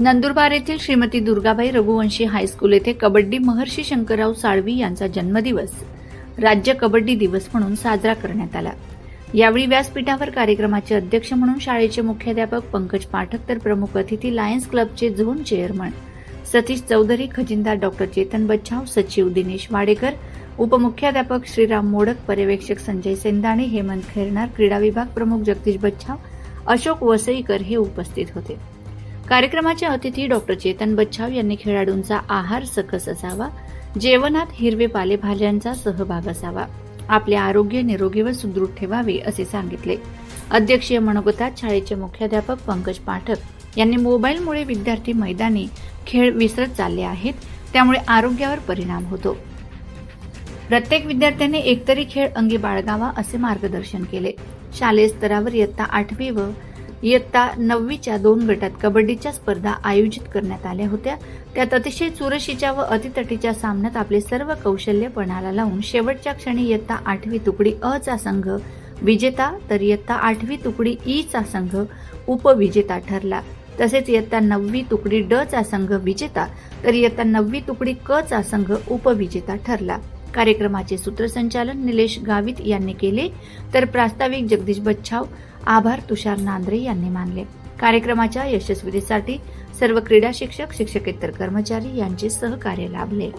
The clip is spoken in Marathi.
नंदुरबार येथील श्रीमती दुर्गाबाई रघुवंशी हायस्कूल येथे कबड्डी महर्षी शंकरराव साळवी यांचा जन्मदिवस राज्य कबड्डी दिवस म्हणून साजरा करण्यात आला. यावेळी व्यासपीठावर कार्यक्रमाचे अध्यक्ष म्हणून शाळेचे मुख्याध्यापक पंकज पाठक तर प्रमुख अतिथी लायन्स क्लबचे झोन चेअरमन सतीश चौधरी खजिनदार डॉक्टर चेतन बच्छाव सचिव दिनेश वाडेकर उपमुख्याध्यापक श्रीराम मोडक पर्यवेक्षक संजय सेंदाणे हेमंत खैरनार क्रीडा विभाग प्रमुख जगदीश बच्छाव अशोक वसईकर हे उपस्थित होते. कार्यक्रमाचे अतिथी डॉक्टर चेतन बच्छाव यांनी खेळाडूंचा आहार सकस असावा जेवणात हिरवे पालेभाज्यांचा सहभाग असावा आपले आरोग्य निरोगी व सुदृढ ठेवावे असे सांगितले. अध्यक्षीय मनोगतात शाळेचे मुख्याध्यापक पंकज पाठक यांनी मोबाईलमुळे विद्यार्थी मैदानी खेळ विसरत चालले आहेत त्यामुळे आरोग्यावर परिणाम होतो. प्रत्येक विद्यार्थ्याने एकतरी खेळ अंगी बाळगावा असे मार्गदर्शन केले. शालेय स्तरावर इयत्ता आठवी व इयत्ता नववीच्या दोन गटात कबड्डीच्या स्पर्धा आयोजित करण्यात आल्या होत्या. त्यात अतिशय चुरशीच्या व अतितटीच्या सामन्यात आपले सर्व कौशल्य पणाला लावून शेवटच्या क्षणी इयत्ता आठवी तुकडी अ चा संघ विजेता तर इयत्ता आठवी तुकडी ई चा संघ उपविजेता ठरला. तसेच इयत्ता नववी तुकडी ड चा संघ विजेता तर इयत्ता नववी तुकडी क चा संघ उपविजेता ठरला. कार्यक्रमाचे सूत्रसंचालन निलेश गावित यांनी केले. तर प्रास्ताविक जगदीश बच्छाव आभार तुषार नांद्रे यांनी मानले. कार्यक्रमाच्या यशस्वीतेसाठी सर्व क्रीडा शिक्षक शिक्षकेतर कर्मचारी यांचे सहकार्य लाभले.